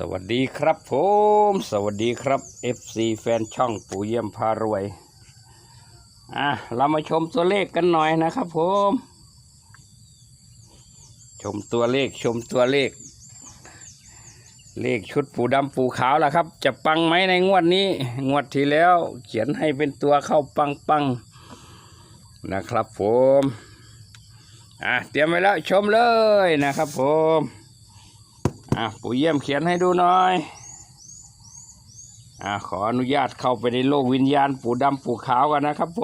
สวัสดีครับผม สวัสดีครับ FC แฟนช่องปู่เยี่ยมพารวย อะ เรามาชมตัวเลขกันหน่อยนะครับผม ชมตัวเลขชมตัวเลข เลขชุดปูดำปูขาวล่ะครับ จะปังไหมในงวดนี้ งวดที่แล้ว เขียนให้เป็นตัวเข้าปังปังนะครับผม อะ เตรียมไว้แล้วชมเลยนะครับผม อะปู่เยี่ยมเขียนให้ดูหน่อยอะขออนุญาตเข้าไปในโลกวิญญาณปู่ดำปู่ขาวกันนะครับผ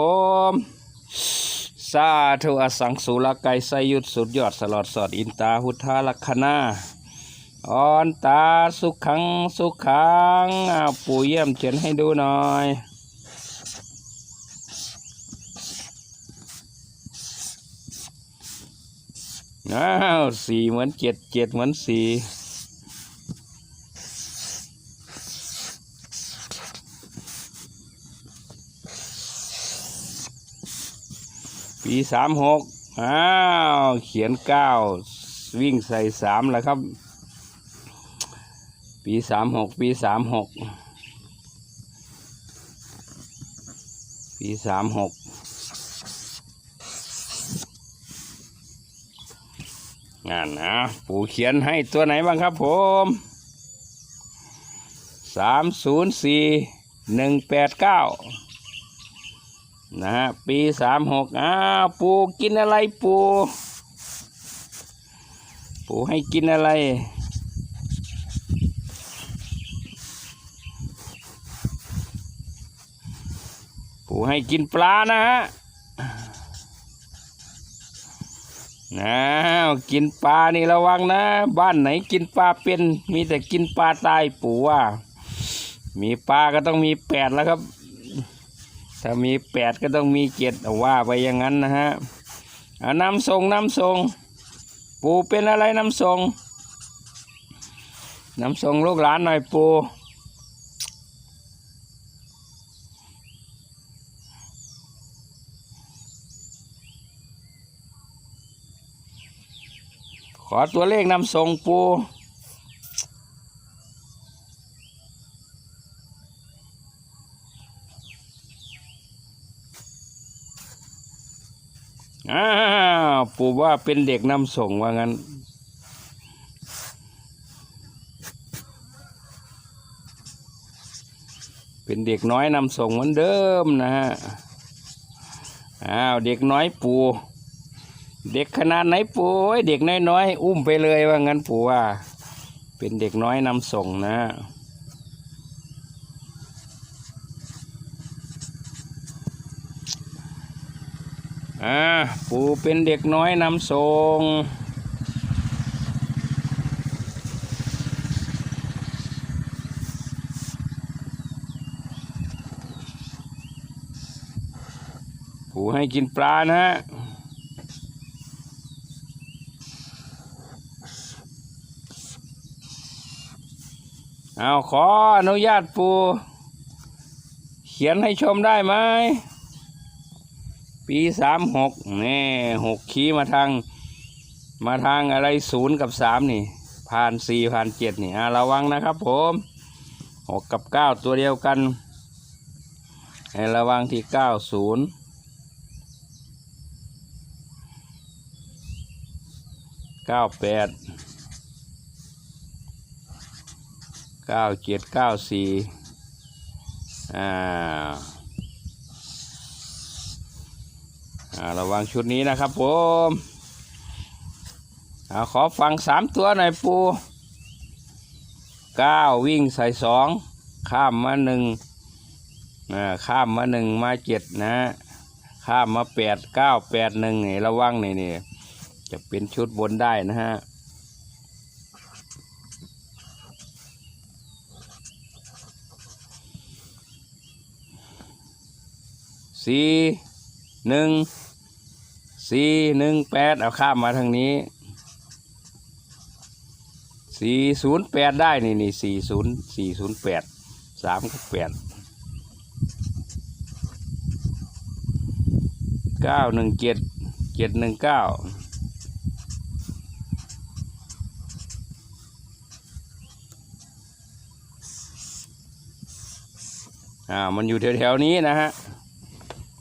มสาธุอสังสุรไกายไสยุดสุดยอดสลอดสอดอินตาหุทาลักขณาออนตาสุขังสุขขังอะปู่เยี่ยมเขียนให้ดูหน่อยอ้าวสี่เหมือนเจ็ดเจ็ดเหมือนสี่ ปีสามหกอ้าว เขียนเก้าวิ่งใส่สามแล้วครับ ปีสามหกปีสามหกปีสามหกงานนะ ปู่เขียนให้ตัวไหนบ้างครับผมสามศูนย์สี่หนึ่งแปดเก้า นะฮะปีสามหกอ้าวปู่กินอะไรปู่ปู่ให้กินอะไร ปู่ให้กินปลานะฮะอ้ากินปลานี่ระวังนะ บ้านไหนกินปลาเป็น มีแต่กินปลาตายปู่ว่า มีปลาก็ต้องมีแปดแล้วครับ ถ้ามีแปดก็ต้องมีเจ็ดเอาว่าไปอย่างนั้นนะฮะเอาน้ำทรงน้ำทรง ปู่เป็นอะไรน้ำทรงน้ำทรงลูกหลานหน่อยปู่ขอตัวเลขนำทรงปู อ้าวปู่ว่าเป็นเด็กนำส่งว่างั้น เป็นเด็กน้อยนำส่งเหมือนเดิมนะฮะอ้าวเด็กน้อยปู่เด็กขนาดไหนปู่เด็กน้อยๆอุ้มไปเลยว่างั้นปู่ว่า เป็นเด็กน้อยนำส่งนะ อ่าปู่เป็นเด็กน้อยนำส่งปู่ให้กินปลานะฮะเอาขออนุญาตปูเขียนให้ชมได้ไหม ปีสามหกนี่หกขีมาทาง มาทางอะไรศูนย์กับสามนี่ ผ่านสี่ผ่านเจ็ดนี่อ่าระวังนะครับผมหกกับเก้าตัวเดียวกันให้ระวังที่เก้าศูนย์เก้าแปดเก้าเจ็ดเก้าสี่อ่าอ่า ระวังชุดนี้นะครับผมอขอฟังสามตัวหน่อยปูเก้าวิ่งใส่สองข้ามมาหนึ่งข้ามมาหนึ่งมาเจ็ดนะ ข้ามมาแปดเก้าแปดหนึ่งนี่ระวังนี่นี่จะเป็นชุดบนได้นะฮะสี่หนึ่ง สี่หนึ่งแปดเอาข้ามมาทางนี้สี่ศูนย์แปดได้นี่นี่สี่ศูนย์สี่ศูนย์แปดสามกับแปดเก้าหนึ่งเจ็ดเจ็ดหนึ่งเก้าอ่ามันอยู่แถวๆนี้นะฮะ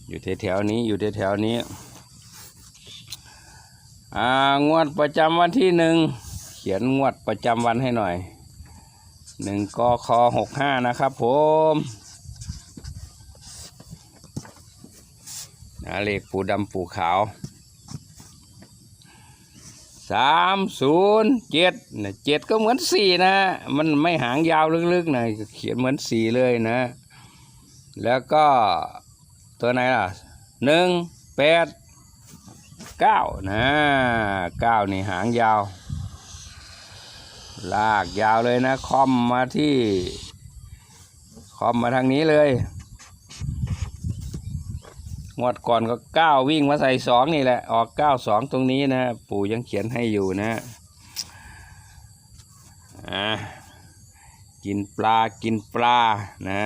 อยู่แถวๆนี้อยู่แถวๆนี้ อ่างวดประจำวันที่หนึ่งเขียนงวดประจำวันให้หน่อยหนึ่งกคหกห้านะครับผมนะเลขปูดำปูขาวสามศูนย์เจ็ดนะเจ็ดก็เหมือนสี่นะ มันไม่หางยาวลึกๆนะเขียนเหมือนสี่เลยนะ แล้วก็ตัวไหนล่ะหนึ่งแปด เก้านะเก้านี่หางยาว ลากยาวเลยนะคอมมาที่คอมมาทางนี้เลยงวดก่อนก็เก้าวิ่งมาใส่สองนี่แหละ ออกเก้าสองตรงนี้นะ ปู่ยังเขียนให้อยู่นะอ่ากินปลากินปลานะ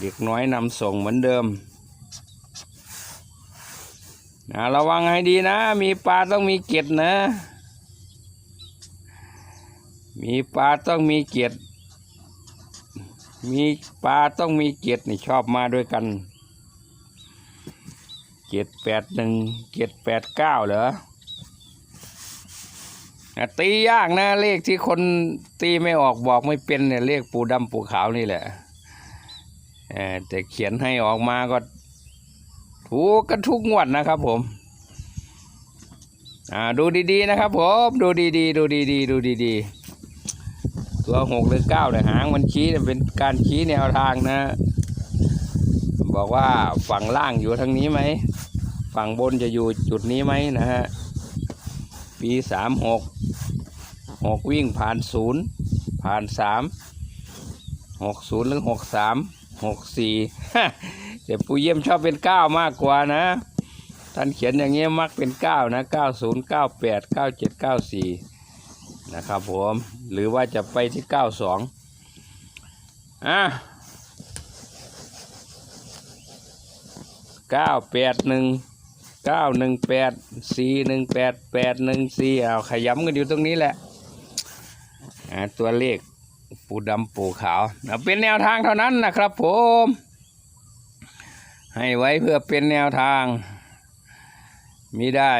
เด็กน้อยนำส่งเหมือนเดิม นะระวังให้ดีนะ มีปลาต้องมีเกล็ดนะ มีปลาต้องมีเกียรติมีปลาต้องมีเกียรตินี่ชอบมาด้วยกันเกียรติแปดหนึ่งเกียรติแปดเก้าเหรออะตียากนะเลขที่คนตีไม่ออกบอกไม่เป็นเนี่ยเลขปูดำปูขาวนี่แหละแต่เขียนให้ออกมาก็ ถูกกันทุกงวดนะครับผม อ่าดูดีๆนะครับผม ดูดีๆ ดูดีๆ ดูดีๆ ตัวหกหรือเก้าเนี่ยหางมันชี้เนี่ยเป็นการชี้แนวทางนะ บอกว่าฝั่งล่างอยู่ทางนี้ไหม ฝั่งบนจะอยู่จุดนี้ไหมนะฮะ ปีสามหกหกวิ่งผ่านศูนย์ผ่านสามหกศูนย์หรือหกสามหกสี่ แต่ปูเยี่ยมชอบเป็นเก้ามากกว่านะ ท่านเขียนอย่างเงี้ยมักเป็นเก้านะเก้าศูนย์เก้าแปดเก้าเจ็ดเก้าสี่นะครับผม หรือว่าจะไปที่เก้าสองอะเก้าแปดหนึ่งเก้าหนึ่งแปดสี่หนึ่งแปดแปดหนึ่งสี่เอาขยำกันอยู่ตรงนี้แหละอ่าตัวเลขปูดำปูขาว เป็นแนวทางเท่านั้นนะครับผม ให้ไว้เพื่อเป็นแนวทางมิได้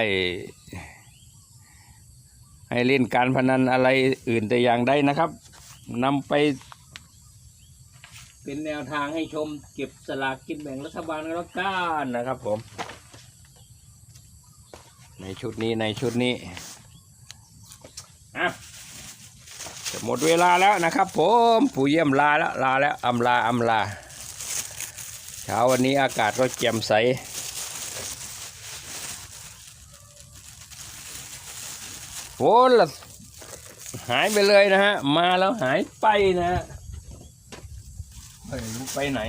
ให้เล่นการพนันอะไรอื่นแต่อย่างใดนะครับนำไป เป็นแนวทางให้ชมเก็บสลากกินแบ่งรัฐบาลกันแล้วกันนะครับผม ในชุดนี้ในชุดนี้อะจะหมดเวลาแล้วนะครับผม ปู่เยี่ยมลาแล้วลาแล้วอำลาอำลา เช้าวันนี้อากาศก็แจ่มใส โอ้ละหายไปเลยนะฮะ มาแล้วหายไปนะฮะไม่รู้ไปไหน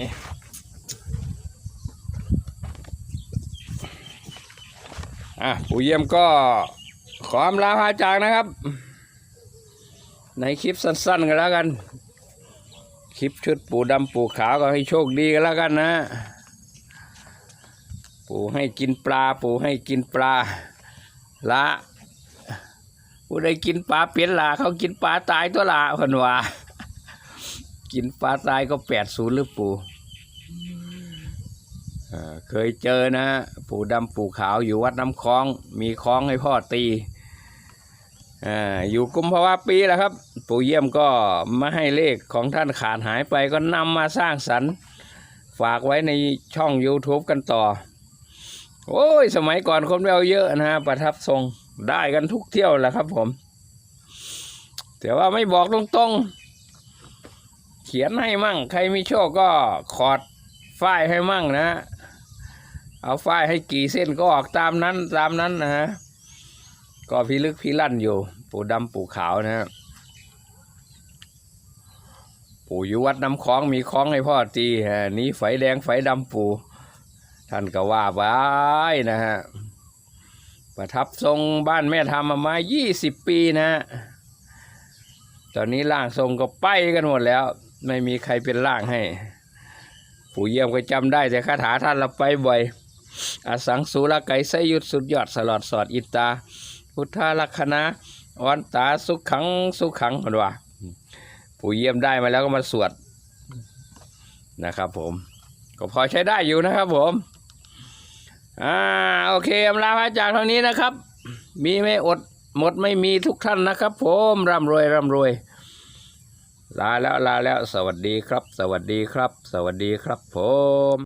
อะปู่เยี่ยมก็ขออำลาพาจากนะครับ ในคลิปสั้นๆกันแล้วกัน คลิปชุดปู่ดำปู่ขาวก็ให้โชคดีกันแล้วกันนะ ปู่ให้กินปลา ปู่ให้กินปลาละผู้ใดกินปลาเปลี่ยนลาเขากินปลาตายตัวละเพันวากินปลาตายก็แปดศูนย์หรือปู่เอ่อเคยเจอนะ ปู่ดำปู่ขาวอยู่วัดน้ำคลอง มีคลองให้พ่อตี อ่าอยู่กุมภาวะปีแล้วครับ ปู่เยี่ยมก็มาให้เลขของท่านขาดหายไปก็นำมาสร้างสรรค์ ฝากไว้ในช่อง YouTube กันต่อ โอ้ย สมัยก่อนคนไม่เอาเยอะนะฮะประทับทรงได้กันทุกเที่ยวแหละครับผม แต่ว่าไม่บอกตรงๆ เขียนให้มั่ง ใครมีโชคก็ขอดฝ้ายให้มั่งนะ เอาฝ้ายให้กี่เส้นก็ออกตามนั้นตามนั้นนะฮะ ก็พิลึกพิลั่นอยู่ ปู่ดำปู่ขาวนะฮะปู่อยู่วัดน้ำคลองมีคลองให้พ่อตีฮะนี้ไฟแดงไฟดำปู่ท่านก็ว่าไปนะฮะประทับทรงบ้านแม่ทำมามายี่สิบปีนะฮะตอนนี้ร่างทรงก็ไปกันหมดแล้ว ไม่มีใครเป็นร่างให้ ปู่เยี่ยมก็จำได้แต่คาถาท่านเราไปบ่อยอสังสุรไกไสยุดสุดยอดสลอดสอดอิตา พุทธลักษณะอ่อนตาสุขขังสุขขังคนว่าปู่เยี่ยมได้มาแล้วก็มาสวดนะครับผม ก็พอใช้ได้อยู่นะครับผม อ่าโอเคอำลาพระจากเท่านี้นะครับ มีไม่อดหมดไม่มีทุกท่านนะครับ ผมร่ำรวยร่ำรวยลาแล้วลาแล้ว สวัสดีครับ สวัสดีครับ สวัสดีครับผม